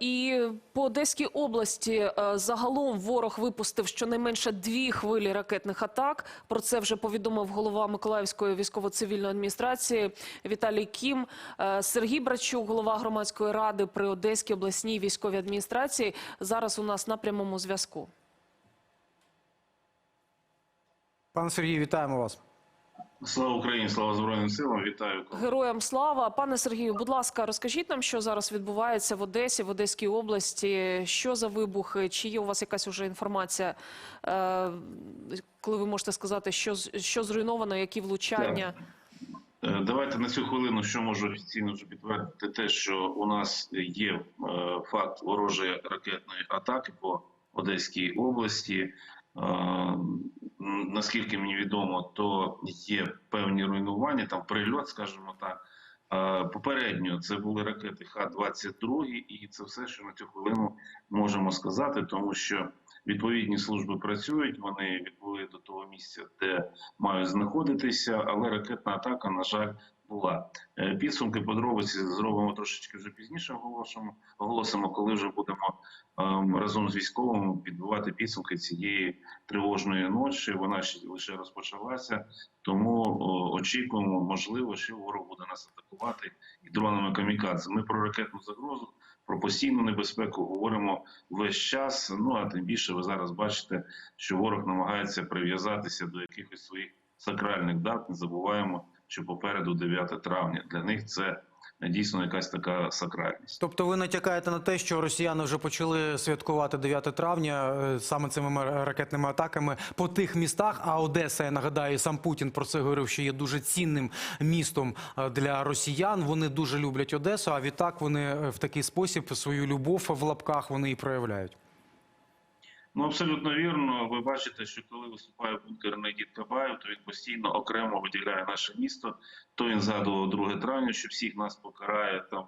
І по Одеській області е, загалом ворог випустив щонайменше дві хвилі ракетних атак. Про це вже повідомив голова Миколаївської військово-цивільної адміністрації Віталій Кім. Е, Сергій Брачук, голова громадської ради при Одеській обласній військовій адміністрації, зараз у нас на прямому зв'язку. Пане Сергію, вітаємо вас. Слава Україні, слава Збройним силам. Вітаю. Героям слава, пане Сергію, будь ласка, розкажіть нам, що зараз відбувається в Одесі, в Одеській області. Що за вибухи? Чи є у вас якась уже інформація, е, коли ви можете сказати, що що зруйновано, які влучання? Е, Давайте на цю хвилину, що можу офіційно вже підтвердити, те, що у нас є е, факт ворожої ракетної атаки по Одеській області. Наскільки мені відомо, то є певні руйнування, там прильот, скажімо так. Попередньо це були ракети Х-22, і це все, що на цю хвилину можемо сказати, тому що відповідні служби працюють, вони відбули до того місця, де мають знаходитися, але ракетна атака, на жаль, була. Е, Підсумки подробиці зробимо трошечки вже пізніше. Оголосимо, коли вже будемо ем, разом з військовими підбивати підсумки цієї тривожної ночі. Вона ще лише розпочалася, тому очікуємо, можливо, що ворог буде нас атакувати і дронами камікадзе. Ми про ракетну загрозу. Про постійну небезпеку говоримо весь час. Ну а тим більше ви зараз бачите, що ворог намагається прив'язатися до якихось своїх сакральних дат. Не забуваємо, що попереду 9 травня. Для них це дійсно якась така сакральність. Тобто ви натякаєте на те, що росіяни вже почали святкувати 9 травня е, саме цими ракетними атаками по тих містах. А Одеса, я нагадаю, сам Путін про це говорив, що є дуже цінним містом е, для росіян. Вони дуже люблять Одесу. А відтак вони е, в такий спосіб свою любов в лапках вони і проявляють. Ну абсолютно вірно. Ви бачите, що коли виступає бункерний дід Кабаєв, то він постійно окремо виділяє наше місто. То він згадував 2 травня, що всіх нас покарає там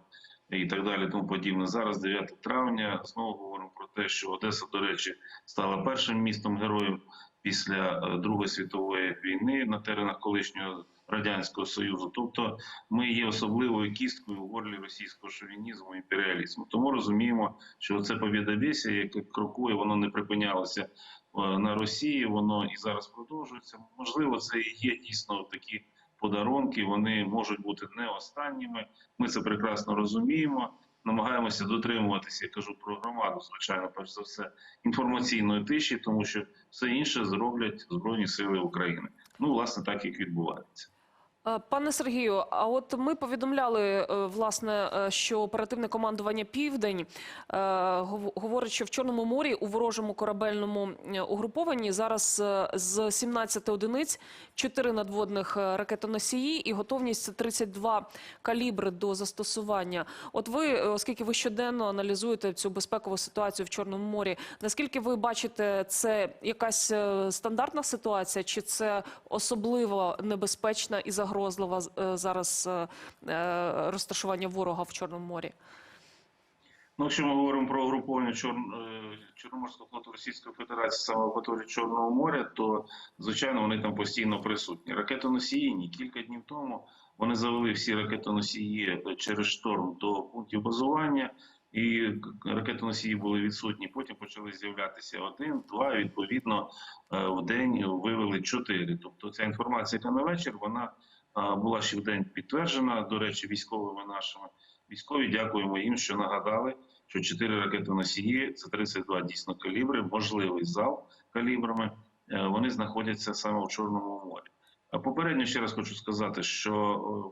і так далі. Тому подібне. Зараз 9 травня. Знову говоримо про те, що Одеса, до речі, стала першим містом героїв після е, Другої світової війни на теренах колишнього радянського союзу. Тобто, ми є особливою кісткою у горлі російського шовінізму і імперіалізму. Тому розуміємо, що це побєдобєсія, яке крокує, воно не припинялося е, на Росії. Воно і зараз продовжується. Можливо, це і є дійсно такі подарунки. Вони можуть бути не останніми. Ми це прекрасно розуміємо. Намагаємося дотримуватися, я кажу про громаду, звичайно, перш за все, інформаційної тиші, тому що все інше зроблять Збройні Сили України. Ну, власне, так як відбувається. Е, Пане Сергію, а от ми повідомляли е, власне, е, що оперативне командування Південь говорить, що в Чорному морі у ворожому корабельному угрупованні зараз з 17 одиниць 4 надводних ракетоносії і готовність це 32 калібри до застосування. От ви, оскільки ви щоденно аналізуєте цю безпекову ситуацію в Чорному морі, наскільки ви бачите, це якась стандартна ситуація, чи це особливо небезпечна і загрозлива е, зараз е, е, розташування ворога в Чорному морі? Ну, якщо ми говоримо про угруповання Чор... Чорноморського флоту Російської Федерації саме в акваторії Чорного моря, то звичайно вони там постійно присутні. Ракетоносії ні кілька днів тому вони завели всі ракетоносії через шторм до пунктів базування, і ракетоносії були відсутні. Потім почали з'являтися один, два. Відповідно, в день вивели чотири. Тобто, ця інформація, яка на вечір, вона була ще в день підтверджена. До речі, військовими нашими. Військові дякуємо їм, що нагадали, що 4 ракетоносії це 32 дійсно калібри, можливий зал калібрами. е, Вони знаходяться саме в Чорному морі. Попередньо ще раз хочу сказати, що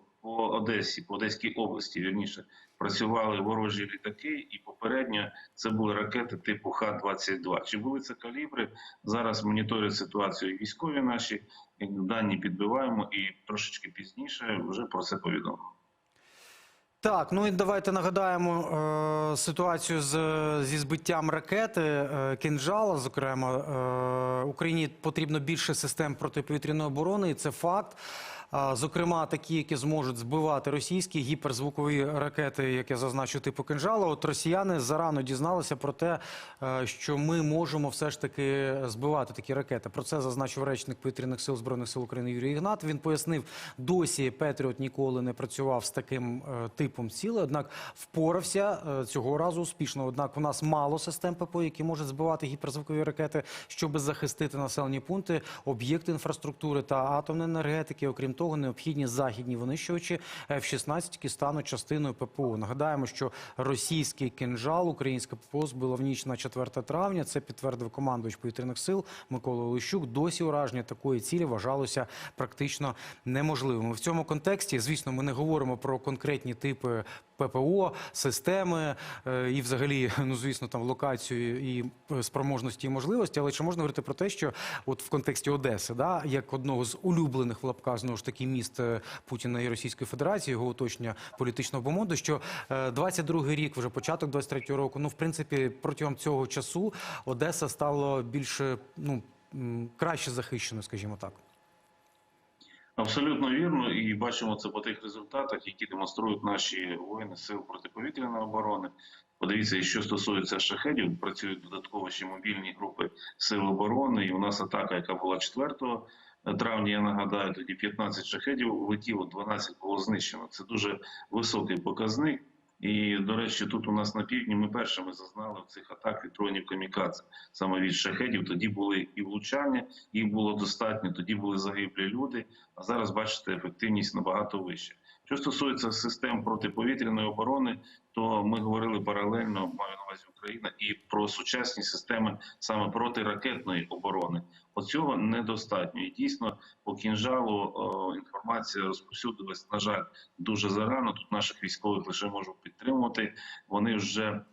е, по Одесі, по Одеській області, вірніше, працювали ворожі літаки, і попередньо це були ракети типу Х-22. Чи були це калібри? Зараз моніторять ситуацію військові наші дані підбиваємо, і трошечки пізніше вже про це повідомимо. Так, ну і давайте нагадаємо е, ситуацію з, зі збиттям ракети е, «Кинжала». Зокрема, е, Україні потрібно більше систем протиповітряної оборони, і це факт. Зокрема, такі, які зможуть збивати російські гіперзвукові ракети, як я зазначу, типу кинжала. От росіяни зарано дізналися про те, е, що ми можемо все ж таки збивати такі ракети. Про це зазначив речник повітряних сил збройних сил України Юрій Ігнат. Він пояснив, досі Петріот ніколи не працював з таким е, типом цілей, однак впорався е, цього разу успішно. Однак у нас мало систем ППО, які можуть збивати гіперзвукові ракети, щоб захистити населені пункти, об'єкти інфраструктури та атомної енергетики. Окрім того, необхідні західні винищувачі F-16, які стануть частиною ППО. Нагадаємо, що російський кинжал, українське ППО збило в ніч на 4 травня. Це підтвердив командувач повітряних сил Микола Олещук. Досі ураження такої цілі вважалося практично неможливим. В цьому контексті, звісно, ми не говоримо про конкретні типи ППО, системи е, і, взагалі, ну звісно, там локацію і спроможності і можливості. Але чи можна говорити про те, що от в контексті Одеси, да, як одного з улюблених в лапках знову ж таки міст е, Путіна і Російської Федерації, його оточення політичного бомонду, що е, 22-й рік, вже початок 23-го року, ну в принципі, протягом цього часу Одеса стала більше ну краще захищеною, скажімо так. Абсолютно вірно, і бачимо це по тих результатах, які демонструють наші воїни сил протиповітряної оборони. Подивіться, що стосується шахедів, працюють додатково ще мобільні групи сил оборони. І у нас атака, яка була 4 травня, я нагадаю, тоді 15 шахедів летіло, 12 було знищено. Це дуже високий показник. І, до речі, тут у нас на півдні ми першими зазнали в цих атак від дронів камікадзе, саме від шахедів. Тоді були і влучання, їх було достатньо. Тоді були загиблі люди. А зараз бачите, ефективність набагато вища. Що стосується систем протиповітряної оборони, то ми говорили паралельно, маю на увазі Україна, і про сучасні системи саме протиракетної оборони. Оцього недостатньо. І дійсно по кінжалу о, інформація розповсюдилась, на жаль, дуже зарано. Тут наших військових лише можу підтримувати. Вони вже е,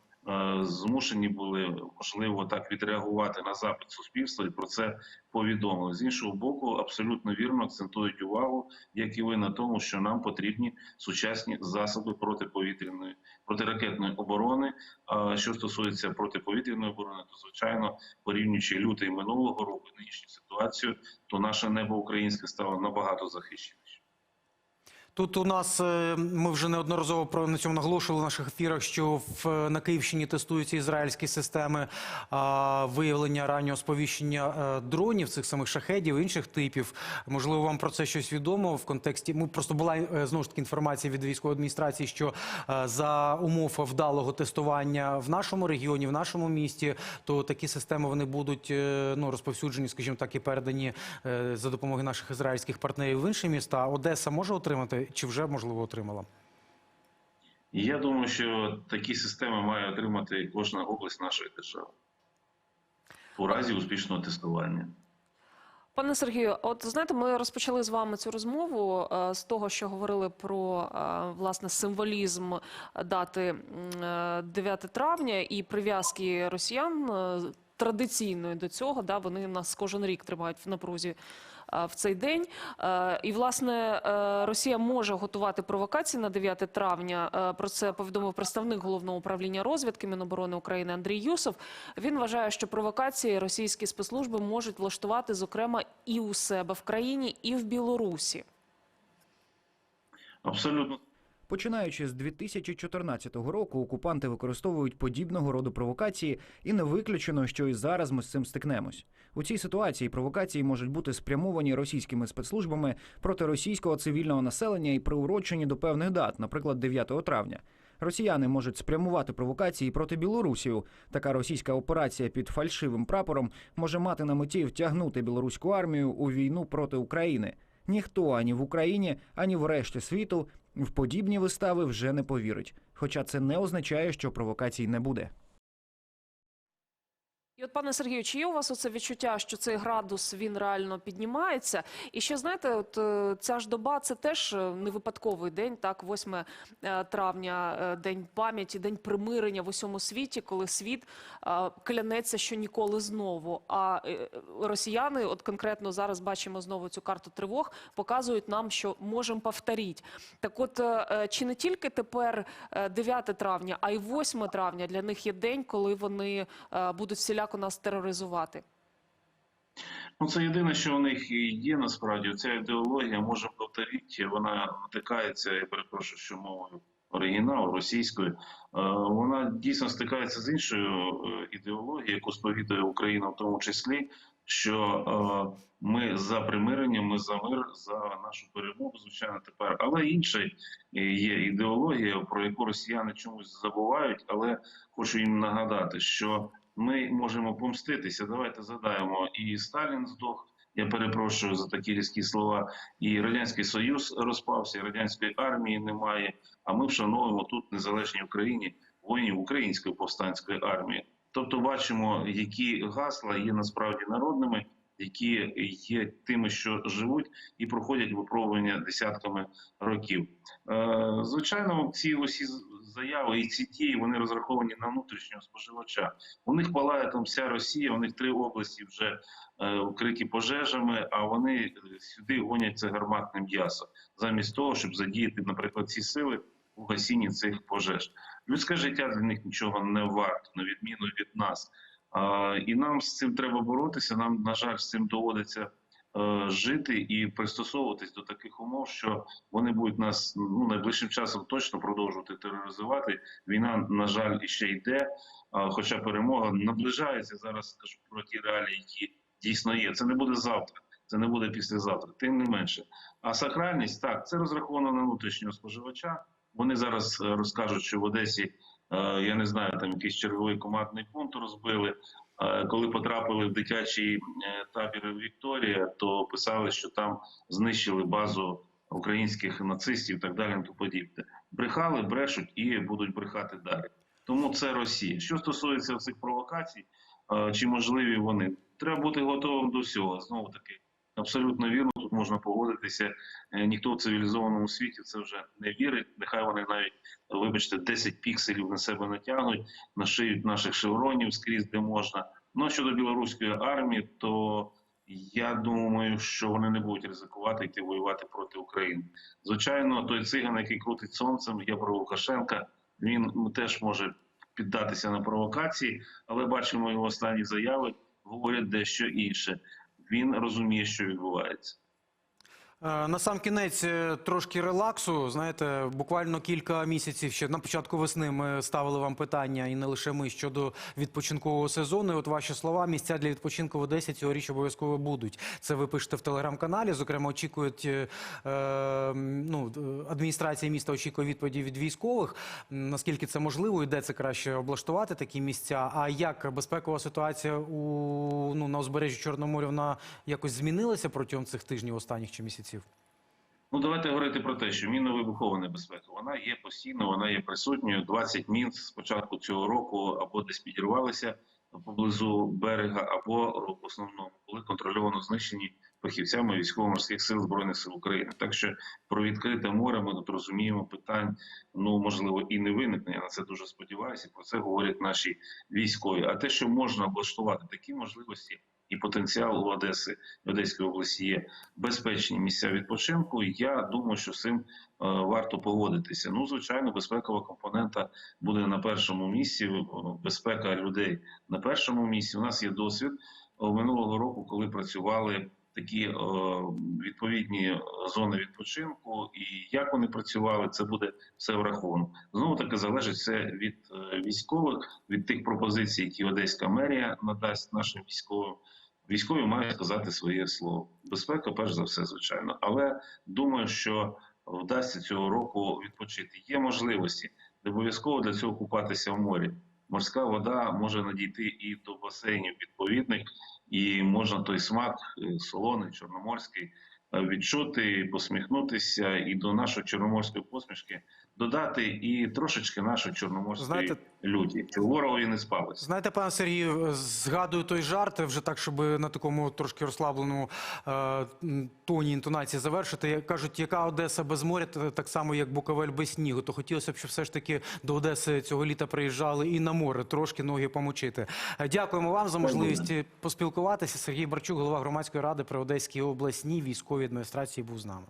змушені були можливо так відреагувати на запит суспільства і про це повідомили. З іншого боку, абсолютно вірно акцентують увагу, як і ви на тому, що нам потрібні сучасні засоби протиповітряної протиракетної оборони. А що стосується протиповітряної оборони, то звичайно, порівнюючи лютий минулого року нинішню ситуацію, то наше небо українське стало набагато захищеніше. Тут у нас е, ми вже неодноразово про на цьому наголошували в наших ефірах, що в на Київщині тестуються ізраїльські системи а, виявлення раннього сповіщення е, дронів, цих самих шахедів, інших типів. Можливо, вам про це щось відомо в контексті. Ми просто була е, знову ж таки інформація від військової адміністрації, що е, за умов вдалого тестування в нашому регіоні, в нашому місті, то такі системи вони будуть е, ну розповсюджені, скажімо так, і передані е, за допомогою наших ізраїльських партнерів в інші міста. Одеса може отримати чи вже можливо отримала? Я думаю, що такі системи має отримати кожна область нашої держави у разі успішного тестування. Пане Сергію, от знаєте, ми розпочали з вами цю розмову е, з того, що говорили про е, власне символізм дати е, 9 травня і прив'язки росіян традиційної до цього. Да, вони нас кожен рік тримають в напрузі. В цей день і власне е, Росія може готувати провокації на 9 травня. Е, Про це повідомив представник головного управління розвідки Міноборони України Андрій Юсов. Він вважає, що провокації російські спецслужби можуть влаштувати, зокрема, і у себе в країні, і в Білорусі. Абсолютно Починаючи з 2014 року, окупанти використовують подібного роду провокації, і не виключено, що і зараз ми з цим стикнемось. У цій ситуації провокації можуть бути спрямовані російськими спецслужбами проти російського цивільного населення і приурочені до певних дат, наприклад, 9 травня. Росіяни можуть спрямувати провокації проти білорусів. Така російська операція під фальшивим прапором може мати на меті втягнути білоруську армію у війну проти України. Ніхто ані в Україні, ані в решті світу в подібні вистави вже не повірить. Хоча це не означає, що провокацій не буде. І от, пане Сергію, чи є у вас оце відчуття, що цей градус він реально піднімається? І ще знаєте, от е, ця ж доба це теж е, не випадковий день, так, 8 е, травня, день пам'яті, день примирення в усьому світі, коли світ клянеться, що ніколи знову. А росіяни, от конкретно зараз бачимо знову цю карту тривог, показують нам, що можемо повторити. Так, от чи не тільки тепер е, 9 травня, а й 8 травня для них є день, коли вони будуть всіляко нас тероризувати. Ну, це єдине, що у них і є насправді. Ця ідеологія може повторити, вона натикається, я перепрошую, що мовою оригіналу російською. е, Вона дійсно стикається з іншою е, ідеологією, яку сповідує Україна, в тому числі, що е, ми за примирення, ми за мир, за нашу перемогу, звичайно, тепер. Але інша є ідеологія, про яку росіяни чомусь забувають, але хочу їм нагадати, що ми можемо помститися. Давайте задаємо і Сталін здох. Я перепрошую за такі різкі слова. І радянський союз розпався, і радянської армії немає. А ми вшановуємо тут незалежній Україні воїнів української повстанської армії. Тобто, бачимо, які гасла є насправді народними, які є тими, що живуть і проходять випробування десятками років. Е, Звичайно, ці усі заяви і ці дії вони розраховані на внутрішнього споживача. У них палає там вся Росія, у них три області вже е, укриті пожежами, а вони е, сюди гонять це гарматне м'ясо, замість того, щоб задіяти, наприклад, ці сили у гасінні цих пожеж. Людське життя для них нічого не варто, на відміну від нас. А, і нам з цим треба боротися. Нам, на жаль, з цим доводиться е, жити і пристосовуватись до таких умов, що вони будуть нас ну найближчим часом точно продовжувати тероризувати. Війна, на жаль, іще йде. Хоча перемога наближається зараз. Скажу про ті реалії, які дійсно є. Це не буде завтра, це не буде післязавтра, тим не менше. А сакральність так це розраховано на внутрішнього споживача. Вони зараз е, розкажуть, що в Одесі е, я не знаю, там якийсь черговий командний пункт розбили. Е, Коли потрапили в дитячий е, табір Вікторія, то писали, що там знищили базу українських нацистів і так далі. тому подібне. Брехали, брешуть і будуть брехати далі. Тому це Росія. Що стосується цих провокацій, е, чи можливі вони, треба бути готовим до всього. Знову таки, абсолютно вірно, тут можна погодитися. Е, Ніхто в цивілізованому світі це вже не вірить. Нехай вони навіть, вибачте, 10 пікселів на себе натягнуть, нашиють наших шевронів скрізь, де можна. Ну щодо білоруської армії, то я думаю, що вони не будуть ризикувати йти воювати проти України. Звичайно, той циган, який крутить сонцем, я про Лукашенка, він теж може піддатися на провокації, але бачимо його останні заяви, говорять дещо інше. Він розуміє, що відбувається. Е, На сам кінець е, трошки релаксу. Знаєте, буквально кілька місяців ще на початку весни ми ставили вам питання, і не лише ми щодо відпочинкового сезону. От ваші слова, місця для відпочинку в Одесі цьогоріч обов'язково будуть. Це ви пишете в телеграм-каналі. Зокрема, очікують е, ну, адміністрація міста очікує відповіді від військових. Наскільки це можливо, і де це краще облаштувати такі місця? А як безпекова ситуація у ну на узбережжі Чорного моря вона якось змінилася протягом цих тижнів останніх чи місяців? Ну, давайте говорити про те, що мінно-вибухова небезпека вона є постійно, вона є присутньою. 20 мін з початку цього року або десь підірвалися поблизу берега, або в основному були контрольовано знищені фахівцями військово-морських сил збройних сил України. Так що про відкрите море ми тут розуміємо питань. Ну можливо і не виникне. Я на це дуже сподіваюся. Про це говорять наші військові. А те, що можна облаштувати такі можливості. І потенціал у Одеси в Одеській області є безпечні місця відпочинку. Я думаю, що з цим е, варто погодитися. Ну, звичайно, безпекова компонента буде на першому місці. е, Безпека людей на першому місці. У нас є досвід е, минулого року, коли працювали такі відповідні зони відпочинку, і як вони працювали, це буде все враховано. Знову таки залежить все від військових, від тих пропозицій, які Одеська мерія надасть нашим військовим. Військові мають сказати своє слово. Безпека, перш за все, звичайно. Але думаю, що вдасться цього року відпочити. Є можливості не обов'язково для цього купатися в морі. Морська вода може надійти і до басейнів відповідних, і можна той смак е, солоний, чорноморський е, відчути, посміхнутися, і до нашої чорноморської посмішки додати і трошечки нашої чорноморської Знаєте, люті, щоб ворогові не спалося. Знаєте, пане Сергію, згадую той жарт вже так, щоб на такому трошки розслабленому е, тоні інтонації завершити. Як Кажуть, яка Одеса без моря, так само як Буковель без снігу. То хотілося б, щоб все ж таки до Одеси цього літа приїжджали і на море, трошки ноги помочити. Е, Дякуємо вам за можливість поспілкуватися. Сергій Барчук, голова громадської ради при Одеській обласній військовій адміністрації, був з нами.